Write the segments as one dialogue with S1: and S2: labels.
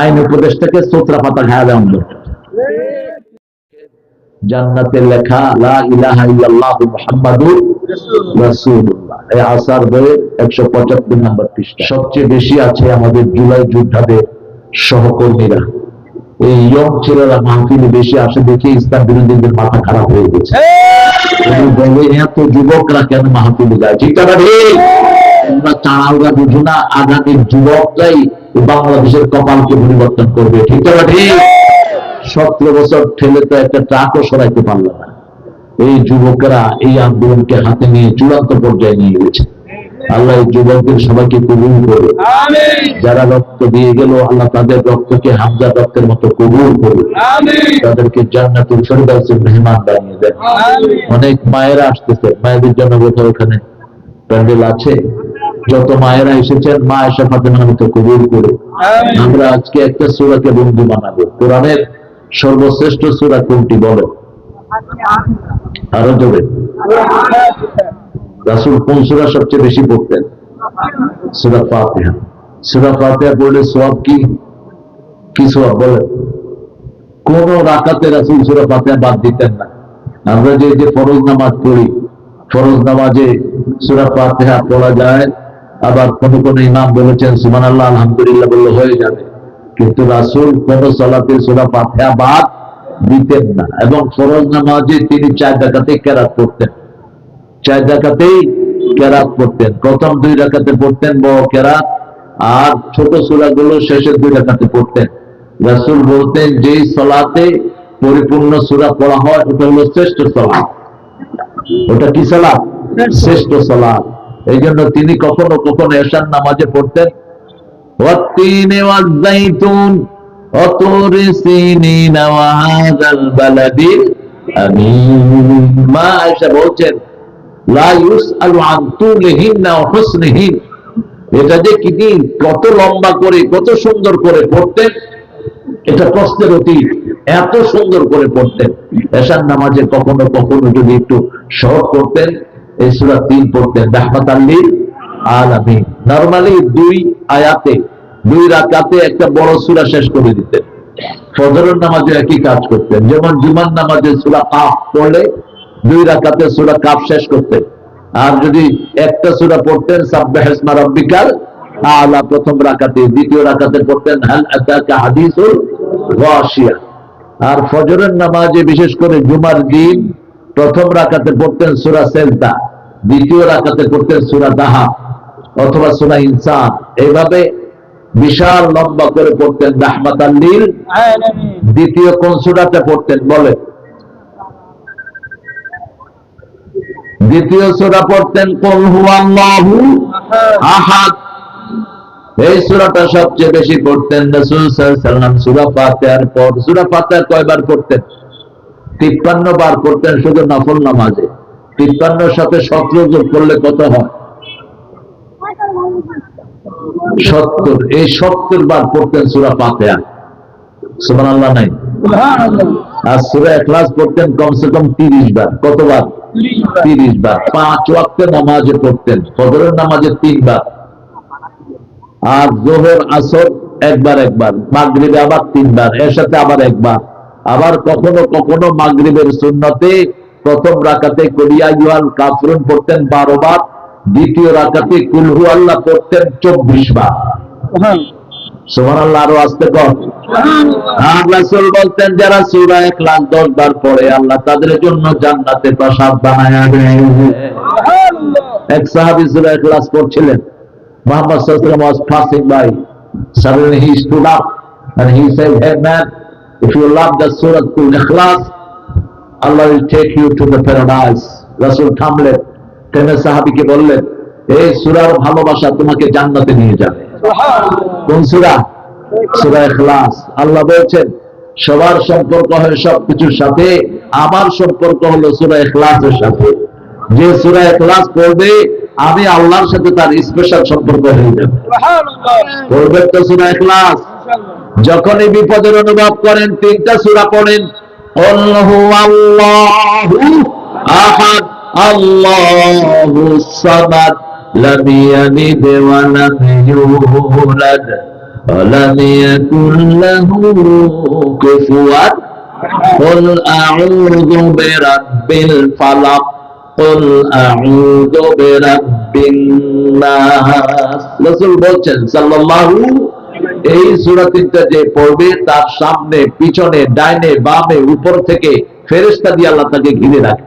S1: আইন উপদেশটাকে সোত্রা পাতা খাওয়া দেওয়া দরকার লেখা, লা ইলাহা ইল্লাল্লাহ মুহাম্মাদুর রাসূলুল্লাহ। এই আসার বইয়ের 175 নম্বর পৃষ্ঠা। সবচেয়ে বেশি আছে আমাদের জুলাই যোদ্ধাদের সহকর্মীরা। এই বেশি আসে দেখে মাথা খারাপ হয়ে গেছে। যুবকরা কেন মাহফিলে যায়? ঠিক আগামী যুবকরাই বাংলাদেশের কপালকে পরিবর্তন করবে ঠিক না ঠিক? সতেরো বছর ঠেলে তো একটা ট্রাকও সরাইতে পারল না। এই যুবকেরা এই আন্দোলনকে হাতে নিয়ে চূড়ান্ত পর্যায়ে নিয়ে গেছে। আল্লাহ এই যুবকদের সবাইকে কবুল করে যারা রক্ত দিয়ে গেল আল্লাহ তাদের রক্তকে হামজা রক্তের মতো কবুল করুন তাদেরকে জান্নাতুল ফেরদাউসের মেহমান বানিয়ে দেন। অনেক মায়েরা আসতেছে মায়েদের জন্য কোথাও ওখানে প্যান্ডেল আছে। যত মায়েরা এসেছেন মা এসে ফাতেমার মতো কবুল করে। আমরা আজকে একটা সুরাকে বন্ধু বানাবো। কোরআনের সর্বশ্রেষ্ঠ সুরা কোনটি বলো আরও জোরে। রাসুল কোন সুরা সবচেয়ে বেশি পড়তেন? সুরা ফাতিহা। সুরা ফাতিহা পড়লে সব কি? কি সব বলে কোন রাকাতে রাসুল সুরা ফাতিহা বাদ দিতেন না। আমরা যে যে ফরজ নামাজ পড়ি ফরজ নামাজে সুরা ফাতিহা পড়া যায় আবার কোন কোন ইমাম বলেছেন সুমান আল্লাহ আলহামদুলিল্লাহ বললে হয়ে যাবে। কিন্তু রাসুল কোন সলাতে সুরা ফাতিহা বাদ দিতেন না এবং ফরজ নামাজে তিনি চার ডাকাতে কেরাত করতেন চার ডাকাতেই কেরাত পড়তেন। প্রথম দুই রাকাতে পড়তেন বড় কেরাত আর ছোট সুরাগুলো শেষের দুই রাকাতে পড়তেন। রাসুল বলতেন যে সলাতে পরিপূর্ণ সুরা পড়া হয় ওটা হলো শ্রেষ্ঠ সলাপ ওটা কি সালাদ শ্রেষ্ঠ। সালাদ এই জন্য তিনি কখনো কখনো এসার নামাজে পড়তেন। এটা যে কি দিন কত লম্বা করে, কত সুন্দর করে পড়তেন, এটা প্রশ্নের অতীত। এত সুন্দর করে পড়তেন। এসার নামাজে কখনো কখনো যদি একটু শহর করতেন এই সুরা তিন পড়তেন রাহমাত আল্লিল আলামিন। নরমালি দুই আয়াতে, দুই রাকাতে একটা বড় সুরা শেষ করে দিতেন। ফজরের নামাজে একই কাজ করতেন। যেমন জুমার নামাজে সুরা কাফ পড়লে দুই রাকাতে সুরা কাফ শেষ করতেন। আর যদি একটা সুরা পড়তেন, সাব্বাহ ইসমা আলা প্রথম রাকাতে, দ্বিতীয় রাকাতে পড়তেন, হাল আতাকা হাদিসুল গাশিয়া আর ফজরের নামাজে বিশেষ করে জুমার দিন প্রথম রাকাতে পড়তেন সুরা সেজদা। দ্বিতীয় রাকাতে করতেন সূরা দাহা অথবা সূরা ইনসান। এইভাবে বিশাল লম্বা করে পড়তেন রাহমাতাল লিল। দ্বিতীয় কোন সূরাতে পড়তেন বলে দ্বিতীয় সূরা পড়তেন কোন হুয়াল্লাহু আহাদ। এই সূরাটা সবচেয়ে বেশি পড়তেন রাসূল সাল্লাল্লাহু সূরা ফাতিহার পর সূরা ফাতিহা কয়বার পড়তেন? 53 বার পড়তেন শুধু নফল নামাজে। 53 এর সাথে 17 যোগ করলে কত হয়? 70 এই 70 বার পড়তেন সূরা ফাতিহা। সুবহানাল্লাহ নাই? আর সূরা ইখলাস পড়তেন কমসে কম 30 বার। কতবার? 30 বার। পাঁচ ওয়াক্তে নামাজে পড়তেন। ফজরের নামাজে তিনবার। আর জোহর আসর একবার একবার। মাগরিবে আবার তিনবার। এর সাথে আবার একবার। আবার কখনো কখনো মাগরিবের সুন্নতে প্রথম রাকাতে করিয়া ইউয়াল কাফরুন পড়তেন বারো বার দ্বিতীয় রাকাতে কুলহু আল্লাহ পড়তেন চব্বিশ বার। আরও আসতে আর রাসূল বলতেন যারা সূরা ইখলাস 10 বার পড়ে আল্লাহ তাদের জন্য জান্নাতে প্রাসাদ বানায়া এক সাহাবী সূরা ইখলাস পড়ছিলেন। Muhammad sallallahu alaihi wasallam was. Suddenly he stood up and he said, Hey man, if you love the Surah Al-Ikhlas, Allah will take you to the paradise. রাসূল থামলেন। থেমে সাহাবীকে বললেন এই সূরার ভালোবাসা তোমাকে জান্নাতে নিয়ে যাবে। কোন সূরা? সূরা ইখলাস। আল্লাহ বলছেন সবার সম্পর্ক হয় সবকিছুর সাথে আমার সম্পর্ক হলো সূরা ইখলাসের সাথে। যে সূরা ইখলাস পড়বে আমি আল্লাহর সাথে তার স্পেশাল সম্পর্ক হয়ে যাবে। পড়বেন তো সূরা ইখলাস? যখনই বিপদের অনুভব করেন তিনটা সুরা পড়েন قل هو الله احد الله الصمد لم يلد ولم يولد ولم يكن له كفوا قل أعوذ برب الفلق قل أعوذ برب الناس রসুল বলছেন সাল্লাল্লাহু এই সূরা তিনটা যে পড়বে তার সামনে পিছনে ডাইনে বামে উপর থেকে ফেরেশতা দিয়ে আল্লাহ তাকে ঘিরে রাখে।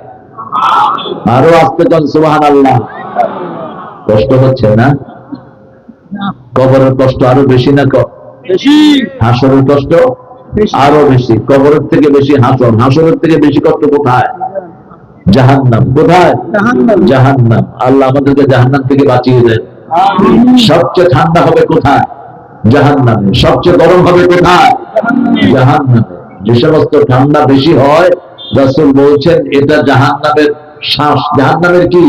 S1: আরও আসতে চান সুবহানাল্লাহ। কষ্ট হচ্ছে না? কবরের কষ্ট আরও বেশি না হাসরের কষ্ট আরও বেশি। কবরের থেকে বেশি হাসর। হাসরের থেকে বেশি কষ্ট কোথায়? জাহান্নাম। কোথায়? জাহান্নাম। আল্লাহ আমাদেরকে জাহান্নাম থেকে বাঁচিয়ে দেন। সবচেয়ে ঠান্ডা হবে কোথায়? জাহান্নামে। সবচেয়ে গরম হবে কোথায়? জাহান্নামে। যে সমস্ত ঠান্ডা বেশি হয় রাসূল বলছেন এটা জাহান্নামের শ্বাস। জাহান্নামের কি?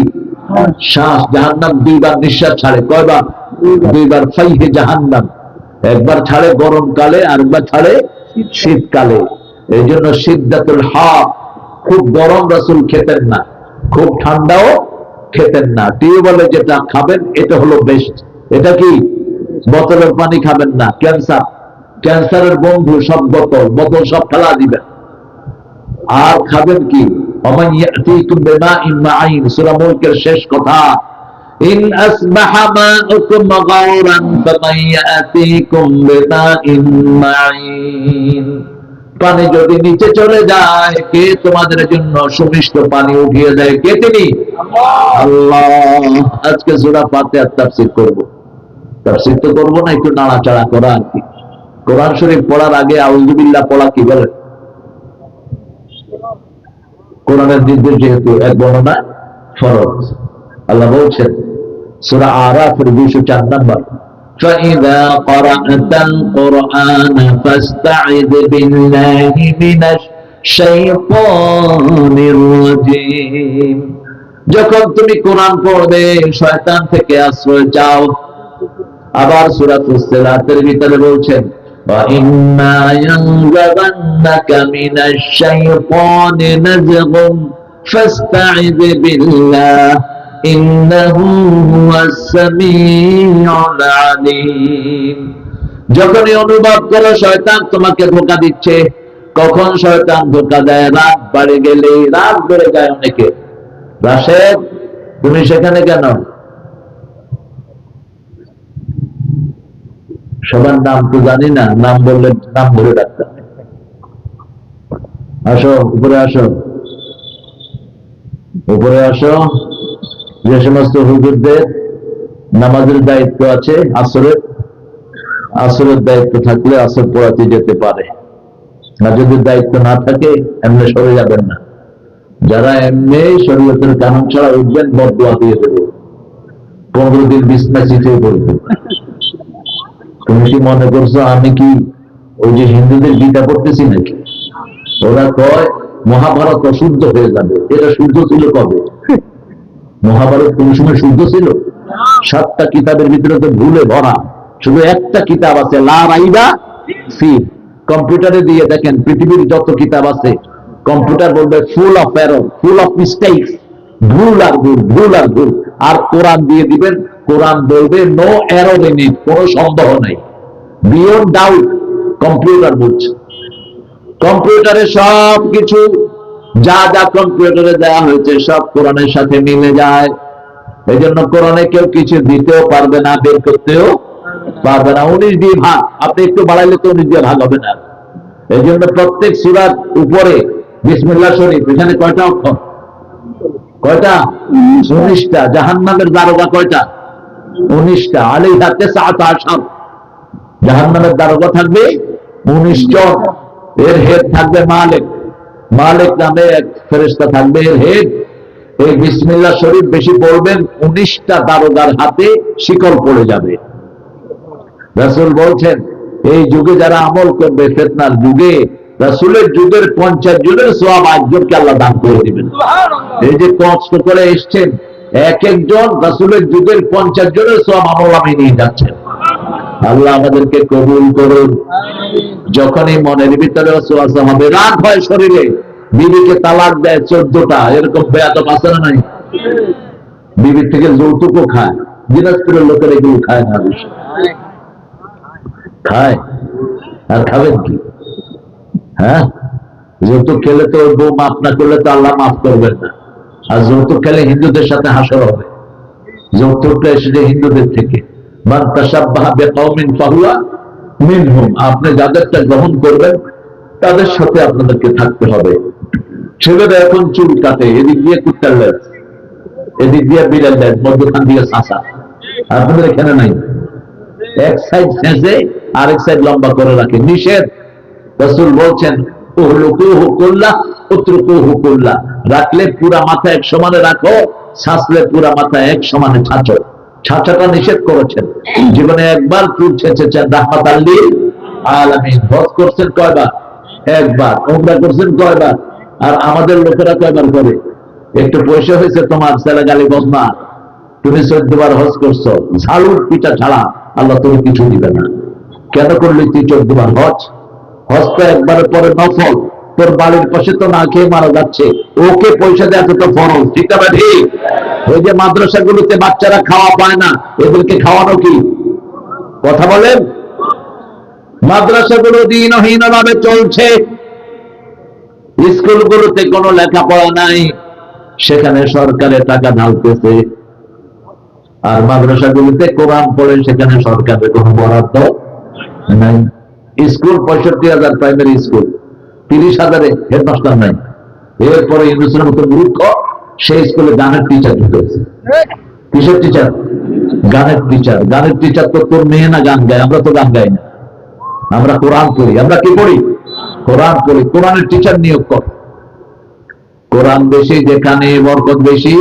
S1: শ্বাস। জাহান্নাম দুইবার নিঃশ্বাস ছাড়ে। কয়বার? দুইবার। ফাইহে জাহান্নাম। একবার ছাড়ে গরমকালে আর একবার ছাড়ে শীতকালে। এই জন্য সিদ্ধাতুল হক খুব গরম রাসূল খেতেন না। খুব ঠান্ডাও খেতেন না। টিউবওয়েলে যেটা খাবেন এটা হলো বেস্ট এটা কি? বোতলের পানি খাবেন না, ক্যান্সার। ক্যান্সারের বন্ধু সব বোতল বোতল সব খেলা দিবেন। আর খাবেন কি? শেষ কথা। পানি যদি নিচে চলে যায়, কে তোমাদের জন্য সুমিষ্ট পানি উঠিয়ে দেয়? কে তিনি? আল্লাহ। আজকে সুরা ফাতিহা তাফসীর করব। তাফসীর তো করব না একটু নাড়াচাড়া করা আর কি কোরআন শরীফ পড়ার আগে আউযুবিল্লাহ পড়া কি বলে কোরআনের নির্দেশ যেহেতু এক বর্ণনা ফরজ আল্লাহ বলছেন সূরা আরাফের 204 নম্বর فإذا قرأت القرآن فاستعذ بالله من الشيطان الرجيم যখন তুমি কোরআন পড়বে শয়তান থেকে আশ্রয় চাও আবার সূরা ফুসসিলাতের ভিতরে বলছেন وَإِمَّا يَنزَغَنَّكَ مِنَ الشَّيْطَانِ نَزْغٌ فَاسْتَعِذْ بِاللَّهِ إِنَّهُ هُوَ السَّمِيعُ الْعَلِيمُ যখনই অনুভব করো শয়তান তোমাকে ধোকা দিচ্ছে কখন শয়তান ধোকা দেয় রাত বাড়ে গেলে রাত বেড়ে যায় অনেকে রাশেদ তুমি সেখানে কেন সবার নাম তো জানি না, নাম বললে নাম ধরে ডাক্তার। আসো, উপরে আসো। উপরে আসো। যে সমস্ত হুজুরদের নামাজের দায়িত্ব আছে, আসরের আসরের দায়িত্ব থাকলে আসর পড়াতে যেতে পারে। আর যদি দায়িত্ব না থাকে, এমনি সরে যাবেন না। যারা এমনি শরীয়তের কানুন ছাড়া উঠবেন বদুয়া দিয়ে দেবে। পনেরো দিন বিছনা চিঠিয়ে পড়বে। তুমি কি মনে করছ আমি কি ওই যে হিন্দুদের গীতা পড়তেছি নাকি? ওরা কয়, মহাভারত অশুদ্ধ হয়ে যাবে। এটা শুদ্ধ ছিল কবে? মহাভারত কোন সময় শুদ্ধ ছিল? সাতটা কিতাবের ভিতরে তো ভুলে ভরা। শুধু একটা কিতাব আছে, লা রাইবা ফি। কম্পিউটারে দিয়ে দেখেন, পৃথিবীর যত কিতাব আছে, কম্পিউটার বলবে full of error full of mistakes ভুল আর ভুল ভুল আর ভুল। আর কোরআন দিয়ে দিবেন, কোরআন বলবে নো এরর ইন ইট কোনো সন্দেহ নাই। বিয়ন্ড ডাউট কম্পিউটার বলছে। কম্পিউটারে সব কিছু, যা যা কম্পিউটারে দেওয়া হয়েছে, সব কোরআনের সাথে মিলে যায়। এই জন্য কোরআনে কেউ কিছু দিতেও পারবে না, বের করতেও পারবে না। উনিশ দিয়ে ভাগ, আপনি একটু বাড়াইলে তো উনিশ দিয়ে ভাগ হবে না। এই জন্য প্রত্যেক সুরার উপরে, বিসমিল্লাহ শরীফ, এখানে কয়টা অক্ষর? কয়টা? উনিশটা। দারোগা কয়টা? উনিশটা। সাত আসাম দারোগা থাকবে উনিশ জন। এর হেড থাকবে মালিক। মালিক নামে এক থাকবে এর হেড। এই বিসমিল্লাহ শরীফ বেশি পড়বেন, উনিশটা দারোগার হাতে শিকল পড়ে যাবে। রাসূল বলছেন, এই যুগে যারা আমল করবে, ফেতনার যুগে রাসূলের যুগের পঞ্চাশ জনের সব একজনকে আল্লাহ দান করে দিবেন। এই যে কষ্ট করে এসছেন এক একজন রাসূলের যুগের পঞ্চাশ জনের সব আমল আমি নিয়ে যাচ্ছেন। আল্লাহ আমাদেরকে কবুল করুন। যখনই মনের ভিতরে ওয়াসওয়াসা হবে রাগ হয় শরীরে বিবিকে তালাক দেয় চোদ্দটা এরকম বেয়াদব আছে না নাই? বিবির থেকে যৌতুকও খায় দিনাজপুরের লোকের এগুলো খায় না বেশি। খায়। আর খাবেন কি? হ্যাঁ? যৌতুক খেলে তো বউ মাফ না করলে তো আল্লাহ মাফ করবেন না। আর যৌতুক খেলে হিন্দুদের সাথে হাসর হবে। যৌতুকটা এসেছে হিন্দুদের থেকে। আপনি যাদেরটা গ্রহণ করবেন, তাদের সাথে আপনাদেরকে থাকতে হবে। ছেলেরা এখন চুল কাটে, এদিক দিয়ে কুত্তার লেজ, এদিক দিয়ে বিড়াল লেজ, মধ্যখান দিয়ে শাসা আপনাদের এখানে নাই। এক সাইড শেষে আরেক সাইড লম্বা করে রাখে। নিষেধ। রসুল বলছেন রাখলে পুরা মাথা এক সমানে রাখো ছাঁচলে পুরা মাথা এক সমানে ছাঁচো। ছাঁচাটা নিষেধ করেছেন। জীবনে একবার চুল ছেঁচেছেন রাহমাত আল্লি আলামিন। হজ করছেন কয়বার? একবার। উমরা করছেন কয়বার? আর আমাদের লোকেরা কয়বার করে? একটু পয়সা হয়েছে তোমার ছেলে গালি বদমা। তুমি চোদ্দ বার হজ করছ। ঝাড়ুর পিঠা ছাড়া আল্লাহ তুমি কিছু দিবে না। কেন করলি তুই চোদ্দ বার হজ? হজ তো একবারের পরে নফল। তোর বাড়ির পাশে তো না খেয়ে মারা যাচ্ছে। ওকে পয়সা দেওয়া তো ফরজ, ঠিক আছে ঠিক ওই যে মাদ্রাসাগুলোতে বাচ্চারা খাওয়া পায় না, এদেরকে খাওয়ানো কি? কথা বলেন? মাদ্রাসাগুলো দিনহীন ভাবে চলছে। স্কুলগুলোতে কোনো লেখাপড়া নাই। সেখানে সরকারের টাকা ঢালতেছে। আর মাদ্রাসাগুলিতে কোরআন পড়ে সেখানে সরকারের কোনো বরাদ্দ নাই। স্কুল পঁয়ষট্টি হাজার প্রাইমারি স্কুল। তিরিশ হাজারে হেডমাস্টার নাই। এরপরে ইউনিভার্সিটির মতো মূর্খ সেই স্কুলে গানের টিচার ঢুকেছে কিসের টিচার গানের টিচার গানের টিচার তো তোর মেয়ে না গান গায়, আমরা তো গান গাই না। আমরা কোরআন পড়ি আমরা কি পড়ি কোরআন পড়ি কোরআনের টিচার নিয়োগ কর। কোরআন বেশি, যেখানে বরকত বেশি,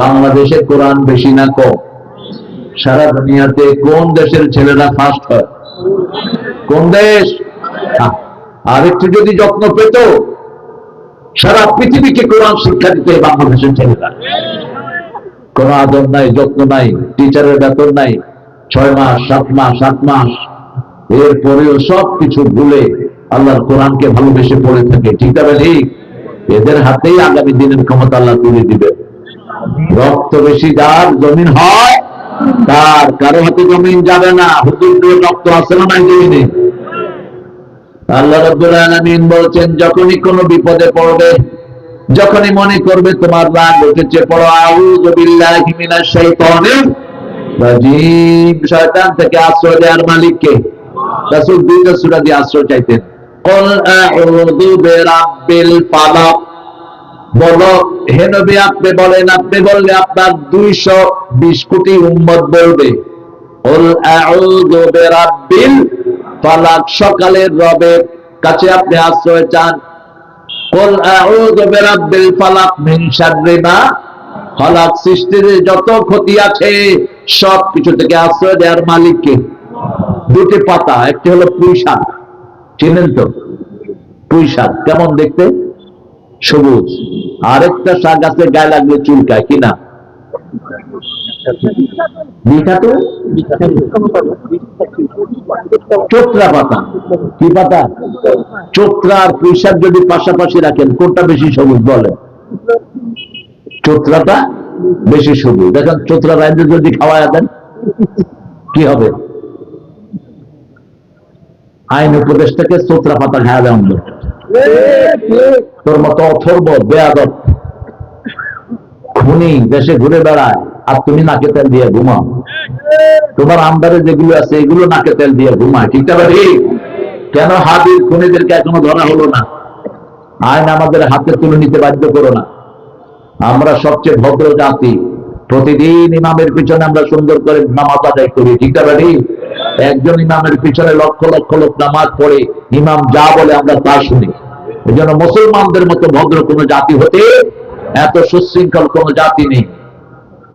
S1: বাংলাদেশে কোরআন বেশি না কম। সারা দুনিয়াতে কোন দেশের ছেলেরা ফার্স্ট হয়? কোন দেশ? আর একটু যদি যত্ন পেত, সারা পৃথিবীকে কোরআন শিক্ষা দিতে এই বাংলাদেশের ছেলেরা। কোন আদর নাই, যত্ন নাই, টিচারের বেতন নাই, ছয় মাস, সাত মাস সাত মাস। এরপরেও সব কিছু ভুলে আল্লাহর কোরআনকে ভালোবেসে পড়ে থাকে, ঠিক আছে ঠিক এদের হাতেই আগামী দিনের ক্ষমতা আল্লাহ তুলে দিবে রক্ত বেশি যার জমিন হয় তার কারও হাতে জমিন যাবে না। হুজুর রক্ত আছে না নাই জমিনে? আল্লাহ রব্বুল আলামিন বলছেন, যখনই কোনো বিপদে পড়বে, যখনই মনে করবে তোমার রাগ উঠেছে, পড়ো শয়তান থেকে আশ্রয় দেওয়ার মালিককে। রাসূল দুইটা সূরা দিয়ে আশ্রয় চাইতেন। বলো হেনবি আপনি বলেন, আপনি বললে আপনার দুইশো বিশ কোটি উম্মত বলবে। সকালের রবের কাছে আপনি আশ্রয় চান। যত ক্ষতি আছে, সব কিছু থেকে আশ্রয় দেওয়ার মালিককে। দুটি পাতা, একটি হলো পুঁই শাক। চিনেন তো? পুঁই শাক, কেমন দেখতে? সবুজ। আরেকটা শাক আছে, গায়ে লাগলে চুলকায় কিনা চোত্রা পাতা। কি পাতা? চোত্রা আর যদি পাশাপাশি রাখেন, কোনটা বেশি সবুজ বলে? চোত্রাটা বেশি সবুজ। দেখেন চোত্রা রাজ্য যদি খাওয়া দেন, কি হবে? আইন উপদেশটাকে চোত্রা পাতা খাওয়া দেওয়া তোর মতো অথর্ব বেয়াদব খুনি দেশে ঘুরে বেড়ায়, আর তুমি নাকে তেল দিয়ে ঘুমাও। তোমার আন্দারে যেগুলো আছে, এগুলো নাকে তেল দিয়ে ঘুমায়। ঠিক ঠিক? কেন হাবির খুনিদেরকে এখনও ধরা হলো না? আইন আমাদের হাতে তুলে নিতে বাধ্য করো না। আমরা সবচেয়ে ভদ্র জাতি। প্রতিদিন ইমামের পিছনে আমরা সুন্দর করে নামাজ আদায় করি। ঠিক আছে ঠিক? একজন ইমামের পিছনে লক্ষ লক্ষ লোক নামাজ পড়ে, ইমাম যা বলে আমরা তা শুনি। এই জন্য মুসলমানদের মতো ভদ্র কোনো জাতি হতে এত সুশৃঙ্খল কোনো জাতি নেই।